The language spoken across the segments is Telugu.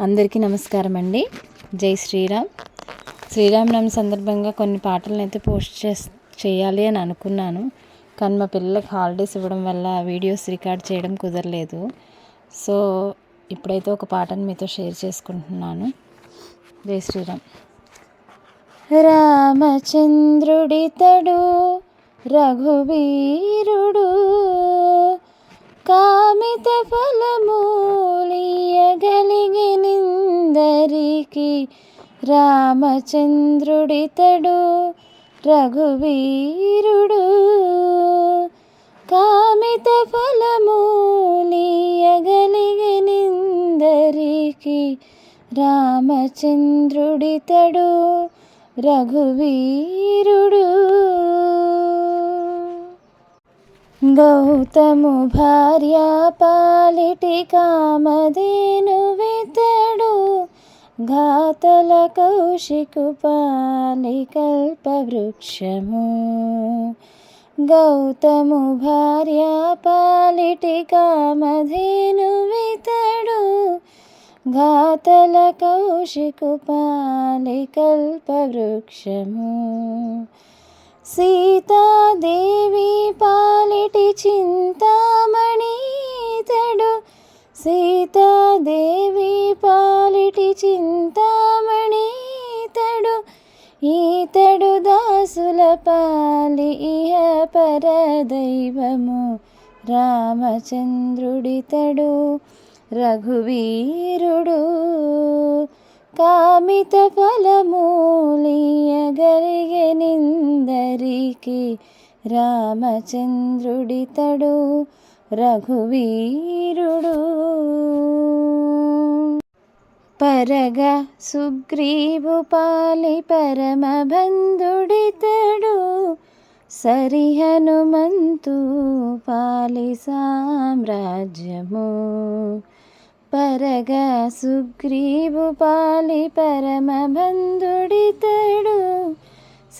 అందరికీ నమస్కారం అండి జై శ్రీరామ్. శ్రీరామనవమి సందర్భంగా కొన్ని పాటలను అయితే పోస్ట్ చేస్ చేయాలి అని అనుకున్నాను. కానీ మా పిల్లలకి హాలిడేస్ ఇవ్వడం వల్ల వీడియోస్ రికార్డ్ చేయడం కుదరలేదు. సో ఇప్పుడైతే ఒక పాటను మీతో షేర్ చేసుకుంటున్నాను. జై శ్రీరామ్. రామచంద్రుడితడు రఘువీరుడు కామిత ఫలమూలియగలిగినిందరికి రామచంద్రుడితడు రఘువీరుడు. కామిత ఫలమూలియగలిగినిందరికి రామచంద్రుడితడు రఘువీరుడు. గౌతము భార్య పాలిటి కామధేను వితడు ఘాతల కౌశికు కల్పవృక్షము. గౌతము భార్య పాలిటి కామధేను వితడు. ఘాతల కౌశికు కల్పవృక్షము. సీతాదేవి దాసుల పాలి ఇహ పరదైవము రామచంద్రుడితడు రఘువీరుడు. కామిత ఫలమూలియగలిగనిందరికి రామచంద్రుడితడు రఘువీరుడు. పరగ సుగ్రీవు పాలి పరమబంధుడితడు సరి హనుమంతు పాలి సామ్రాజ్యము. పరగ సుగ్రీవు పాలి పరమబంధుడితడు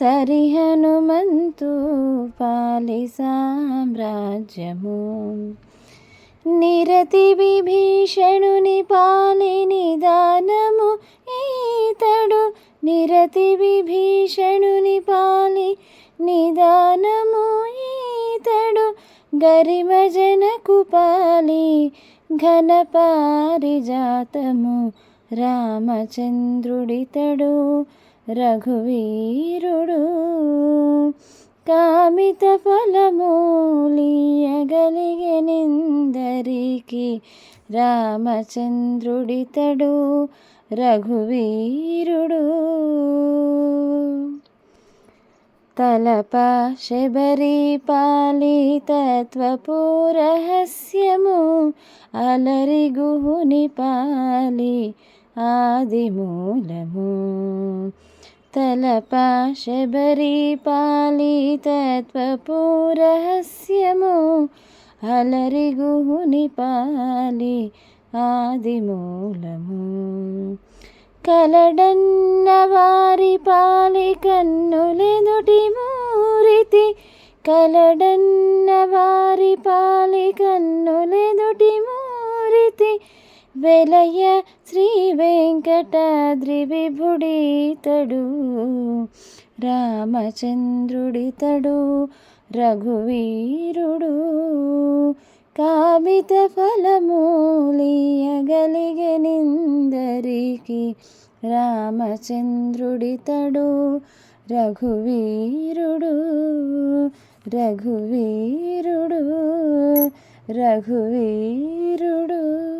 సరి హనుమంతు పాలి సామ్రాజ్యము. నిరతి విభీషణుని పాలి నిదానము ఈతడు. నిరతి విభీషణుని పాలి నిదానము ఈతడు. గరిమజనకు పాలి ఘనపారిజాతము రామచంద్రుడితడు రఘువీరుడు. కామిత ఫలమూలియగలిగెనిందరికి రామచంద్రుడితడు రఘువీరుడు. తలప శబరి పాలి అలరి గుహుని పాలి ఆదిమూలము. తలప శబరి పాలి పాలి ఆదిమూలము కలడన్న వారి పాలి కన్నులెదుటి మూరితి కలడన్న వారి పాలి కన్నులెదుటి మూరితి వెలయ శ్రీ వెంకటాద్రి విభుడితడు రామచంద్రుడితడు రఘువీరుడు. కామిత ఫలమూలియగలిగనిందరికి రామచంద్రుడితడు రఘువీరుడు. రఘువీరుడు రఘువీరుడు.